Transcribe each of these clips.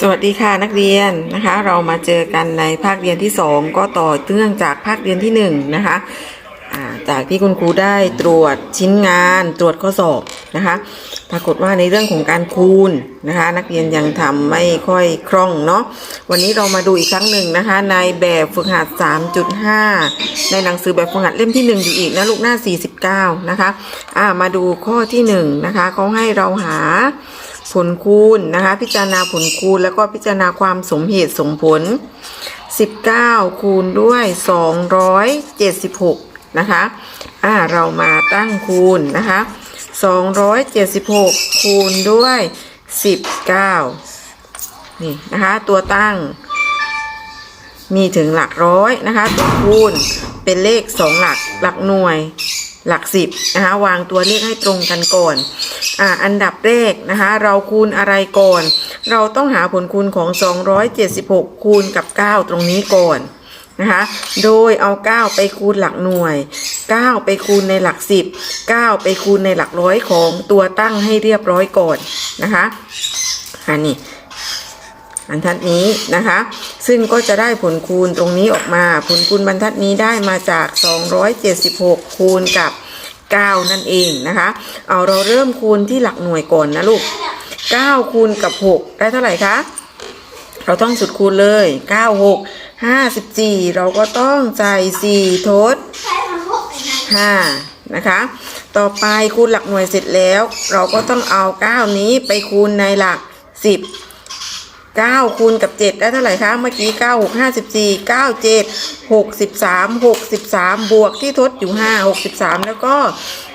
สวัสดีค่ะนักเรียนนะคะ เรามาเจอกันในภาคเรียนที่ 2 ก็ต่อเนื่องจากภาคเรียนที่ 1 นะคะจากที่คุณครูได้ตรวจชิ้นงานตรวจข้อสอบนะคะ ปรากฏว่าในเรื่องของการคูณนะคะ นักเรียนยังทำไม่ค่อยคล่องเนาะวันนี้เรามาดูอีกครั้งหนึ่งนะคะ ในแบบฝึกหัด 3.5 ในหนังสือแบบฝึกหัดเล่มที่ 1 อยู่อีกนะลูกหน้า 49 นะคะอ่ามาดูข้อที่ 1 นะคะเขาให้เราหา ผลคูณนะคะ พิจารณาผลคูณแล้วก็พิจารณาความสมเหตุสมผล 19 คูณด้วย 276 นะคะอ่าเรามาตั้งคูณนะคะ 276 คูณด้วย 19 นี่นะคะ ตัวตั้ง มีถึงหลักร้อยนะคะ ตัวคูณเป็นเลข 2 หลักหลักหน่วย หลักสิบนะคะวางตัวเลขให้ตรงกันก่อนอ่าอันดับแรกนะคะเราคูณอะไรก่อน เราต้องหาผลคูณของ 276 คูณกับ 9 ตรงนี้ก่อนนะคะโดยเอา 9 ไปคูณหลักหน่วย 9 ไปคูณในหลัก 10 9 ไปคูณในหลักร้อยของตัวตั้งให้เรียบร้อยก่อนนะคะอันนี้ บรรทัดนี้นะคะ ซึ่งก็จะได้ผลคูณตรงนี้ออกมา ผลคูณบรรทัดนี้ได้มาจาก 276 คูณกับ 9 นั่นเองนะคะ เอาเราเริ่มคูณที่หลักหน่วยก่อนนะลูก 9 คูณกับ 6 ได้เท่าไหร่คะ เราต้องสุดคูณเลย 9 6 54 เราก็ต้องใส่4ทด 5นะคะต่อไปคูณหลักหน่วยเสร็จแล้ว เราก็ต้องเอา 9 นี้ไปคูณในหลัก 10 9คูณกับ7ได้เท่าไหร่คะเมื่อกี้9 6 54 9 7 63 63บวกที่ทดอยู่5 63แล้วก็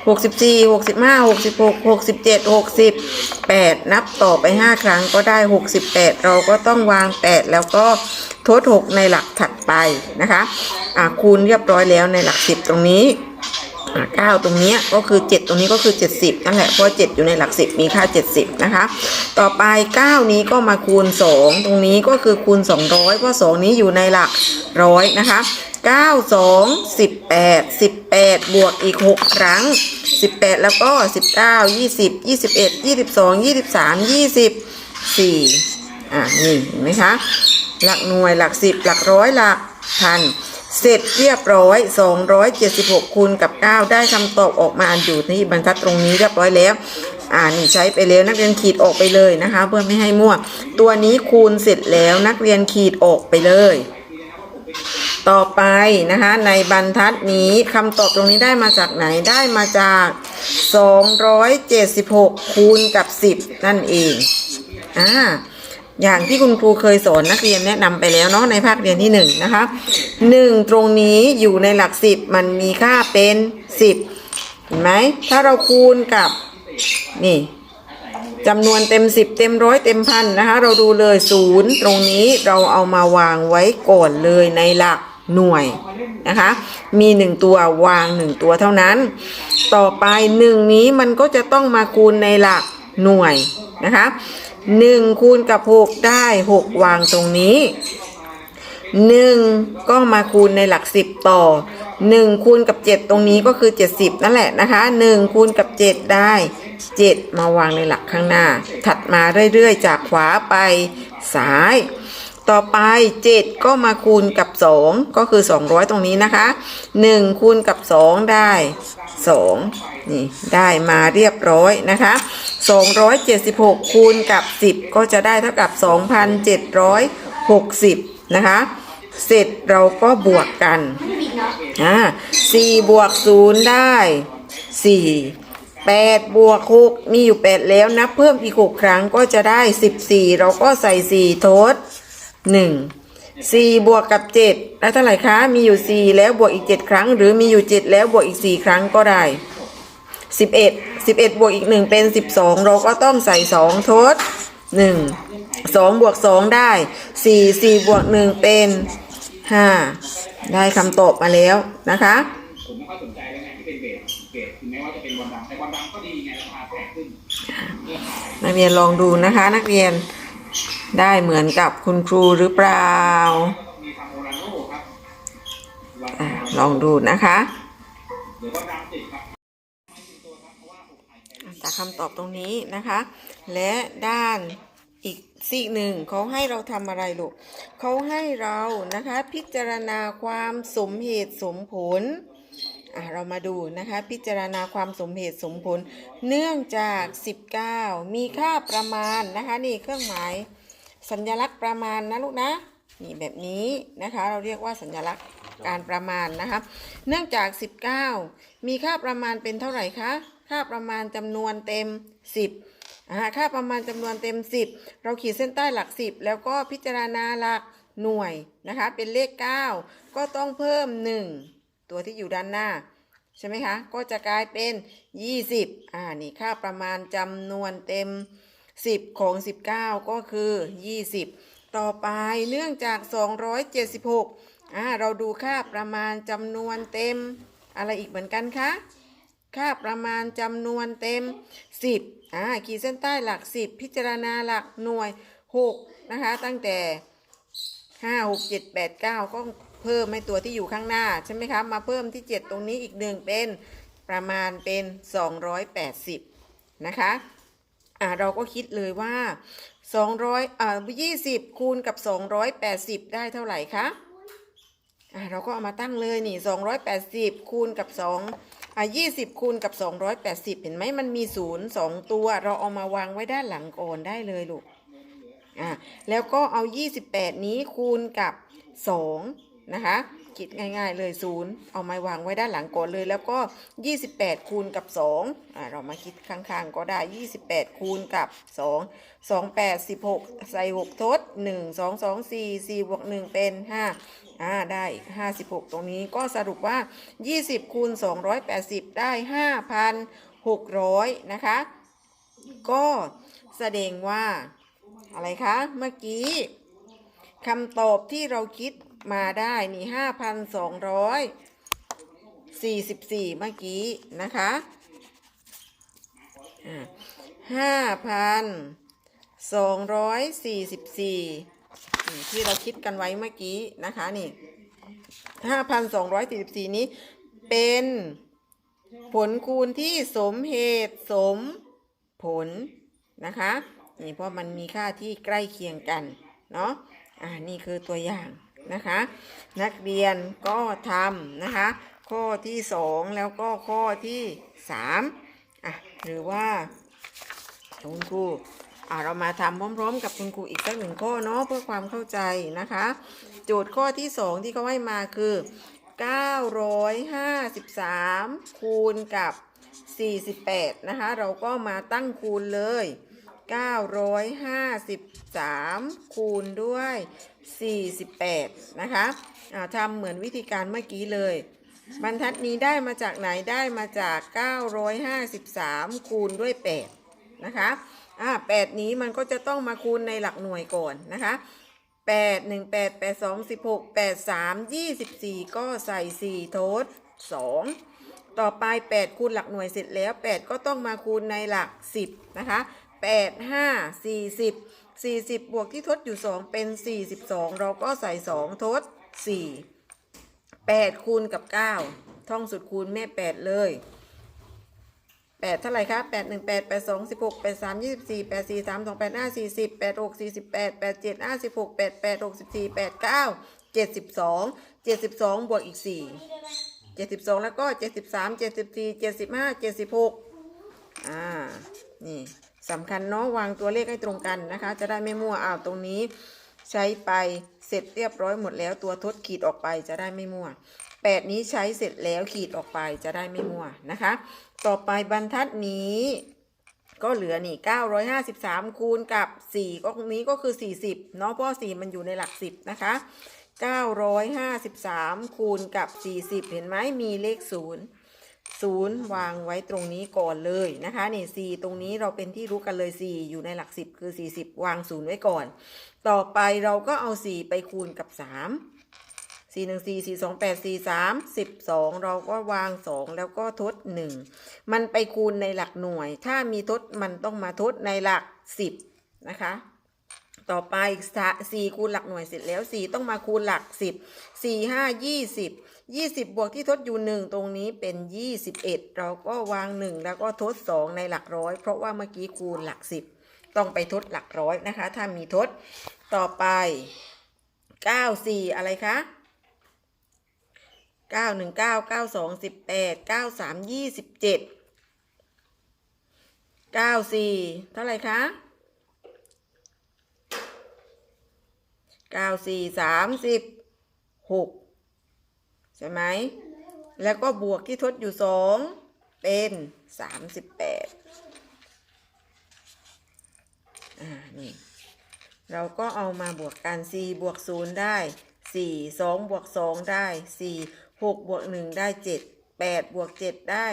64 65 66 67 68นับต่อไป5ครั้งก็ได้68เราก็ต้องวาง8แล้วก็ทด6ในหลักถัดไปนะคะอะคูณเรียบร้อยแล้วในหลัก10ตรงนี้ อะ9ตรงนี้ก็คือ 7 ตรงนี้ก็คือ 70นั่นแหละเพราะ7อยู่ในหลัก 10 มีค่า 70 นะคะ ต่อไป 9 นี้ก็มาคูณ 2 ตรงนี้ก็คือคูณ 200 เพราะ 2 นี้อยู่ในหลักร้อยนะคะ 9 2 18 18 บวกอีก 6 ครั้ง 18 แล้วก็ 19 20 21 22 23 24อะนี่เห็นไหมคะ หลักหน่วยหลัก 10 หลักร้อยหลักพัน เสร็จเรียบร้อย 276คูณกับ 9 ได้คำตอบออกมาอยู่ที่บรรทัดตรงนี้เรียบร้อยแล้ว อ่านี่ใช้ไปแล้วนักเรียนขีดออกไปเลยนะคะ เพื่อไม่ให้มั่ว ตัวนี้คูณเสร็จแล้วนักเรียนขีดออกไปเลย ต่อไปนะคะในบรรทัดนี้คำตอบตรงนี้ได้มาจากไหนได้มาจาก 276คูณกับ 10 นั่นเอง อ่า อย่างที่คุณครูเคยสอนนักเรียนแนะนำไปแล้วเนาะในภาคเรียนที่หนึ่งนะคะหนึ่งตรงนี้อยู่ในหลักสิบมันมีค่าเป็นสิบเห็นไหมถ้าเราคูณกับนี่จำนวนเต็มสิบเต็มร้อยเต็มพันนะคะ เราดูเลยศูนย์ตรงนี้เราเอามาวางไว้ก่อนเลยในหลักหน่วยนะคะ มีหนึ่งตัววางหนึ่งตัวเท่านั้น ต่อไปหนึ่งนี้มันก็จะต้องมาคูณในหลักหน่วยนะคะ หนึ่งคูณกับหกได้หกวางตรงนี้หนึ่งก็มาคูณในหลักสิบต่อหนึ่งคูณกับเจ็ดตรงนี้ก็คือเจ็ดสิบนั่นแหละนะคะหนึ่งคูณกับเจ็ดได้เจ็ดมาวางในหลักข้างหน้า ถัดมาเรื่อยๆ จากขวาไปซ้าย ต่อไป7ก็มาคูณกับ2ก็คือ200ตรงนี้นะคะ1คูณกับ2ได้ 2นี่ได้มาเรียบร้อยนะคะ 276 คูณกับ 10 ก็จะได้เท่ากับ 2,760 นะคะ เสร็จเราก็บวกกันอ่า4บวก 0 ได้ 4 8บวก6มีอยู่ 8 แล้วนับเพิ่มอีก 6 ครั้งก็จะได้ 14 เราก็ใส่ 4 ทด 1 4บวกกับ7ได้เท่าไหร่คะ มีอยู่4แล้วบวกอีก7ครั้ง หรือมีอยู่7แล้วบวกอีก4ครั้งก็ได้11 11บวกอีก1เป็น12เราก็ต้องใส่2ทด1 2บวก2ได้4 4บวก1เป็น5ได้คำตอบมาแล้วนะคะผมไม่ค่อยสนใจแล้วไงที่เป็นเบสเบสถึงแม้ว่าจะเป็นวันดำแต่วันดำก็ดีไงราคาแพงขึ้นเรื่องขายนักเรียนลองดูนะคะ นักเรียน ได้เหมือนกับคุณครูหรือเปล่าอลองดูนะคะหาครับไม่มีตัวครับเพราะว่าผมขายแค่จากคำตอบตรงนี้นะคะ และด้านอีกสิ่งหนึ่งเขาให้เราทำอะไรลูกเขาให้เรานะคะ พิจารณาความสมเหตุสมผลเรามาดูนะคะ พิจารณาความสมเหตุสมผล เนื่องจาก 19 มีค่าประมาณนะคะ นี่เครื่องหมาย สัญลักษณ์ประมาณนะลูกนะนี่แบบนี้นะคะ เราเรียกว่าสัญลักษณ์การประมาณนะคะเนื่องจาก 19 มีค่าประมาณเป็นเท่าไหร่คะค่าประมาณจำนวนเต็ม 10อ่าค่าประมาณจำนวนเต็ม 10 เราขีดเส้นใต้หลัก 10 แล้วก็พิจารณาหลักหน่วยนะคะเป็นเลข 9 ก็ต้องเพิ่ม 1 ตัวที่อยู่ด้านหน้าใช่ไหมคะ ก็จะกลายเป็น 20อ่านี่ค่าประมาณจำนวนเต็ม 10 ของ 19 ก็คือ 20 ต่อไปเนื่องจาก 276อ่าเราดูค่าประมาณจำนวนเต็มอะไรอีกเหมือนกันคะค่าประมาณจำนวนเต็ม 10อ่าขีดเส้นใต้หลัก 10 พิจารณาหลักหน่วย 6 นะคะ ตั้งแต่ห้าหกเจ็ดแปดเก้าก็เพิ่มให้ตัวที่อยู่ข้างหน้า ใช่ไหมคะ มาเพิ่มที่ 7 ตรงนี้อีกหนึ่งเป็นประมาณเป็น 280 นะคะ อ่าเราก็คิดเลยว่า200อ่า20 คูณกับ 280 ได้เท่าไหร่คะอ่าเราก็เอามาตั้งเลยนี่ 280 คูณกับ2อ่า20 คูณกับ 280 เห็นไหมมันมี 0 2 ตัว เราเอามาวางไว้ด้านหลังก่อนได้เลยลูกอะแล้วก็เอา 28 นี้คูณกับ 2 นะคะ คิดง่าย ๆ เลย0เอามาวางไว้ด้านหลังก่อนเลย แล้วก็ 28 คูณกับ2อะเรามาคิดข้างๆ ก็ได้ 28 คูณกับ 2 2 8 16 ใส่ 6 ทด 1 2 2 4 4บวก1เป็น 5 อ่า ได้ 56 ตรงนี้ก็สรุปว่า 20 คูณ 280 ได้ 5,600 นะคะ ก็แสดงว่าอะไรคะ เมื่อกี้คำตอบที่เราคิด มาได้นี่ห้าพันสองร้อยสี่สิบสี่เมื่อกี้นะคะห้าพันสองร้อยสี่สิบสี่ที่เราคิดกันไว้เมื่อกี้นะคะนี่ห้าพันสองร้อยสี่สิบสี่นี้เป็นผลคูณที่สมเหตุสมผลนะคะนี่เพราะมันมีค่าที่ใกล้เคียงกันเนาะอ่านี่คือตัวอย่าง นะคะ นักเรียนก็ทำนะคะ ข้อที่สองแล้วก็ข้อที่สามอะหรือว่าคุณครูอ่าเรามาทำพร้อม ๆ กับคุณครูอีกสักหนึ่งข้อเนาะเพื่อความเข้าใจนะคะ โจทย์ข้อที่สองที่เขาให้มาคือ 953 คูณกับ 48 นะคะ เราก็มาตั้งคูณเลย 953 คูณด้วย 48 นะคะทำเหมือนวิธีการเมื่อกี้เลย บรรทัดนี้ได้มาจากไหนได้มาจาก 953 คูณด้วย 8 นะคะอ่า8นี้มันก็จะต้องมาคูณในหลักหน่วยก่อนนะคะ8 1 8 8 2 16 8 3 24ก็ใส่4ทด2ต่อไป8คูณหลักหน่วยเสร็จแล้ว8ก็ต้องมาคูณในหลัก10นะคะ 8 5 40 40บวกที่ทดอยู่2เป็น42เราก็ใส่2ทด4 8คูณกับ9ท่องสุดคูณแม่8เลย8เท่าไหร่คะ8 1 8 8 2 16 8 3 24 8 4 3 2 8 5 40 8 6 48 8 7 56 8 8 64 8 9 72 72บวกอีก4 72แล้วก็73 74 75 76อ่า นี่ สำคัญเนาะวางตัวเลขให้ตรงกันนะคะ จะได้ไม่มั่วอ้าวตรงนี้ ใช้ไปเสร็จเรียบร้อยหมดแล้วตัวทดขีดออกไปจะได้ไม่มั่ว8 นี้ใช้เสร็จแล้วขีดออกไปจะได้ไม่มั่วนะคะ ต่อไปบรรทัดนี้ก็เหลือนี่953 คูณกับ 4 ก็ตรงนี้ก็คือ 40 เนาะเพราะ4มันอยู่ในหลัก 10 นะคะ 953 คูณกับ 40 เห็นไหมมีเลข 0 0วางไว้ตรงนี้ก่อนเลยนะคะนี่4ตรงนี้เราเป็นที่รู้กันเลย4อยู่ในหลัก10คือ40วาง0ไว้ก่อน ต่อไปเราก็เอา4ไปคูณกับ3 4 1 4 4 2 8 4 3 12เราก็วาง2แล้วก็ทด1มันไปคูณในหลักหน่วย ถ้ามีทดมันต้องมาทดในหลัก10นะคะ ต่อไปสี่คูณหลักหน่วยเสร็จแล้วสี่ต้องมาคูณหลักสิบสี่ห้ายี่สิบยี่สิบบวกที่ทดอยู่หนึ่งตรงนี้เป็นยี่สิบเอ็ดเราก็วางหนึ่งแล้วก็ทดสองในหลักร้อย เพราะว่าเมื่อกี้คูณหลักสิบต้องไปทดหลักร้อยนะคะ ถ้ามีทดต่อไปเก้าสี่อะไรคะเก้าหนึ่งเก้าเก้าสองสิบแปดเก้าสามยี่สิบเจ็ดเก้าสี่เท่าไหร่คะ เก้าสี่สามสิบหกใช่ไหม แล้วก็บวกที่ทดอยู่สองเป็นสามสิบแปดอ่า นี่ เราก็เอามาบวกกัน4บวก0ได้4 2บวก2ได้4 6บวก1ได้7 8บวก7ได้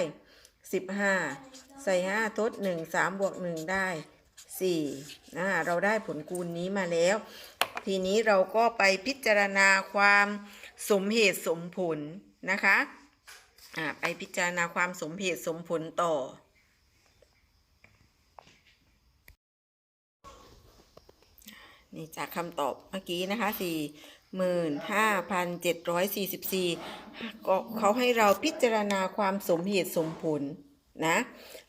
15ใส่5ทด1 3บวก1ได้4นะเราได้ผลคูณนี้มาแล้ว ทีนี้เราก็ไปพิจารณาความสมเหตุสมผลนะคะอ่าไปพิจารณาความสมเหตุสมผลต่อ นี่จากคำตอบเมื่อกี้นะคะสี่หมื่นห้าพันเจ็ดร้อยสี่สิบสี่ก็เขาให้เราพิจารณาความสมเหตุสมผลนะ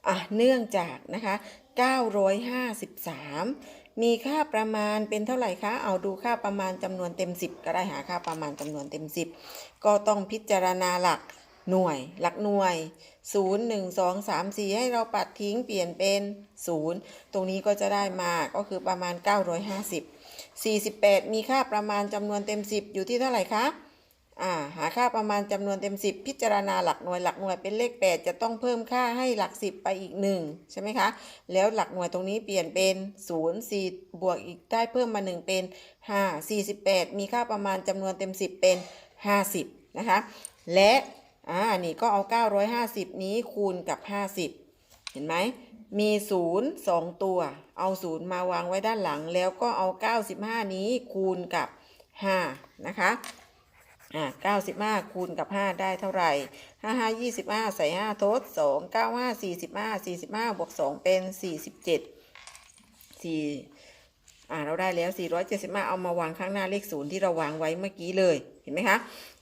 อะ เนื่องจากนะคะ953มี มีค่าประมาณเป็นเท่าไหร่คะ เอาดูค่าประมาณจำนวนเต็ม 10 ก็ได้หาค่าประมาณจำนวนเต็ม 10 ก็ต้องพิจารณาหลักหน่วย หลักหน่วย 0 1 2 3 4 ให้เราปัดทิ้งเปลี่ยนเป็น 0 ตรงนี้ก็จะได้มาก็คือประมาณ 950 48 มีค่าประมาณจำนวนเต็ม 10 อยู่ที่เท่าไหร่คะ อ่าหาค่าประมาณจำนวนเต็ม 10 พิจารณาหลักหน่วยหลักหน่วยเป็นเลข 8 จะต้องเพิ่มค่าให้หลัก 10 ไปอีก 1 ใช่ไหมคะ แล้วหลักหน่วยตรงนี้เปลี่ยนเป็น0 4บวกอีกได้เพิ่มมา 1 เป็น 5 48 มีค่าประมาณจำนวนเต็ม 10 เป็น 50 นะคะ และอ่านี่ก็เอา 950 นี้คูณกับ 50 เห็นไหมมีศูนย์สองตัว เอาศูนย์มาวางไว้ด้านหลัง แล้วก็เอา 95 นี้คูณกับ 5 นะคะ อ่าเก้าสิบห้าคูณกับห้าได้เท่าไหร่ห้าห้ายี่สิบห้าใส่ห้าทดสองเก้าห้าสี่สิบห้าสี่สิบห้าบวกสองเป็นสี่สิบเจ็ดสี่อ่าเราได้แล้วสี่ร้อยเจ็สิบห้าเอามาวางข้างหน้าเลขศูนย์ที่เราวางไว้เมื่อกี้เลย เห็นไหมคะ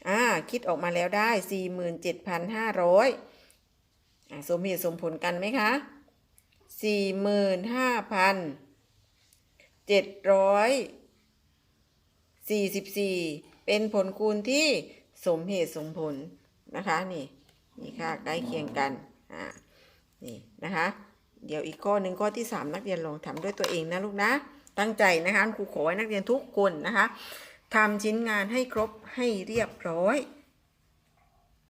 อ่า คิดออกมาแล้วได้สี่หมื่นเจ็ดพันห้าร้อยอ่าสมเหตุสมผลกันไหมคะสี่หมื่นห้าพันเจ็ดร้อยสี่สิบสี่ เป็นผลคูณที่สมเหตุสมผลนะคะนี่นี่ค่ะใกล้เคียงกันอ่านี่นะคะ เดี๋ยวอีกข้อหนึ่งข้อที่สามนักเรียนลองทำด้วยตัวเองนะลูกนะ ตั้งใจนะคะครูขอให้นักเรียนทุกคนนะคะทำชิ้นงานให้ครบให้เรียบร้อย